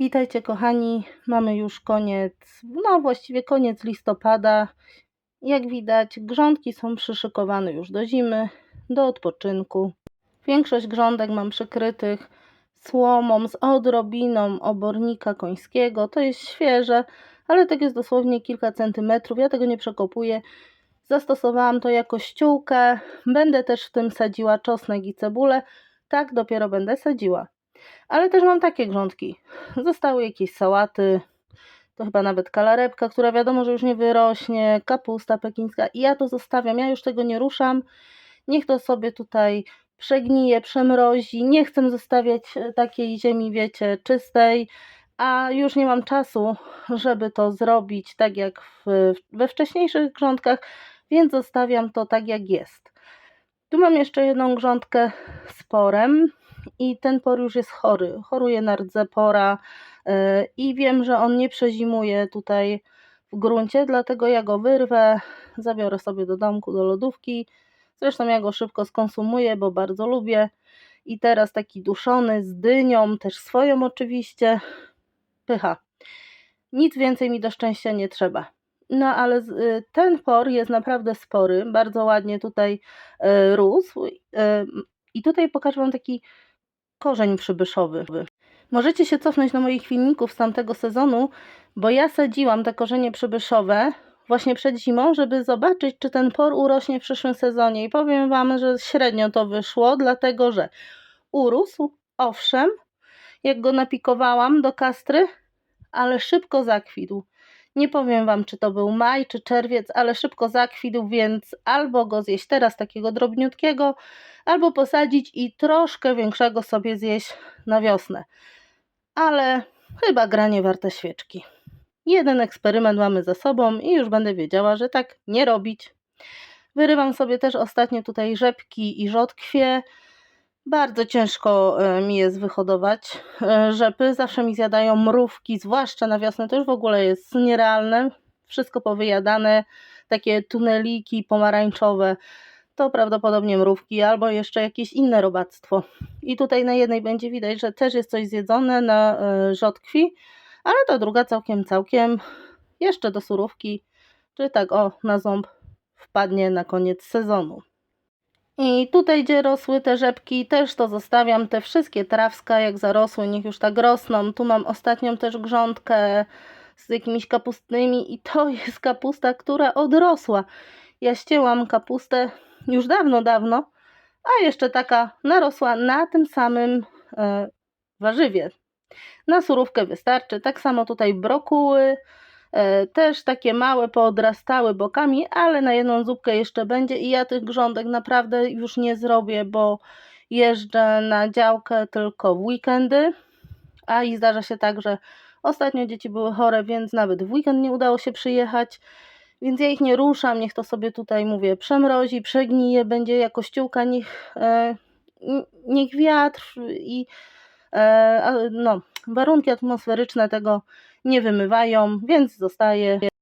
Witajcie kochani, mamy już koniec, no właściwie koniec listopada. Jak widać, grządki są przyszykowane już do zimy, do odpoczynku. Większość grządek mam przykrytych słomą z odrobiną obornika końskiego. To jest świeże, ale tak jest dosłownie kilka centymetrów. Ja tego nie przekopuję. Zastosowałam to jako ściółkę. Będę też w tym sadziła czosnek i cebulę. Tak dopiero będę sadziła. Ale też mam takie grządki. Zostały jakieś sałaty, to chyba nawet kalarepka, która wiadomo, że już nie wyrośnie, kapusta pekińska i ja to zostawiam, ja już tego nie ruszam. Niech to sobie tutaj przegnije, przemrozi. Nie chcę zostawiać e, takiej ziemi, wiecie, czystej, a już nie mam czasu, żeby to zrobić tak jak w, we wcześniejszych grządkach, więc zostawiam to tak jak jest. Tu mam jeszcze jedną grządkę z porem i ten por już jest chory. Choruje na rdze pora yy, i wiem, że on nie przezimuje tutaj w gruncie, dlatego ja go wyrwę, zabiorę sobie do domku, do lodówki. Zresztą ja go szybko skonsumuję, bo bardzo lubię. I teraz taki duszony z dynią, też swoją oczywiście. Pycha. Nic więcej mi do szczęścia nie trzeba. No ale y, ten por jest naprawdę spory, bardzo ładnie tutaj y, rósł. y, I tutaj pokażę Wam taki korzeń przybyszowy. Możecie się cofnąć do moich filmików z tamtego sezonu, bo ja sadziłam te korzenie przybyszowe właśnie przed zimą, żeby zobaczyć, czy ten por urośnie w przyszłym sezonie. I powiem Wam, że średnio to wyszło, dlatego że urósł, owszem, jak go napikowałam do kastry, ale szybko zakwitł. Nie powiem Wam, czy to był maj, czy czerwiec, ale szybko zakwitł, więc albo go zjeść teraz takiego drobniutkiego, albo posadzić i troszkę większego sobie zjeść na wiosnę. Ale chyba granie warte świeczki. Jeden eksperyment mamy za sobą i już będę wiedziała, że tak nie robić. Wyrywam sobie też ostatnio tutaj rzepki i rzodkwie. Bardzo ciężko e, mi jest wyhodować e, rzepy. Zawsze mi zjadają mrówki, zwłaszcza na wiosnę. To już w ogóle jest nierealne. Wszystko powyjadane. Takie tuneliki pomarańczowe to prawdopodobnie mrówki albo jeszcze jakieś inne robactwo. I tutaj na jednej będzie widać, że też jest coś zjedzone na e, rzodkwi, ale ta druga całkiem, całkiem jeszcze do surówki, czy tak o, na ząb wpadnie na koniec sezonu. I tutaj, gdzie rosły te rzepki, też to zostawiam, te wszystkie trawska, jak zarosły, niech już tak rosną. Tu mam ostatnią też grządkę z jakimiś kapustnymi i to jest kapusta, która odrosła. Ja ścięłam kapustę już dawno, dawno, a jeszcze taka narosła na tym samym e, warzywie. Na surówkę wystarczy. Tak samo tutaj brokuły, też takie małe poodrastały bokami, ale na jedną zupkę jeszcze będzie i ja tych grządek naprawdę już nie zrobię, bo jeżdżę na działkę tylko w weekendy, a i zdarza się tak, że ostatnio dzieci były chore, więc nawet w weekend nie udało się przyjechać. Więc ja ich nie ruszam, niech to sobie tutaj mówię, przemrozi, przegnije, będzie jako ściółka, niech, e, niech wiatr i e, no, warunki atmosferyczne tego nie wymywają, więc zostaje.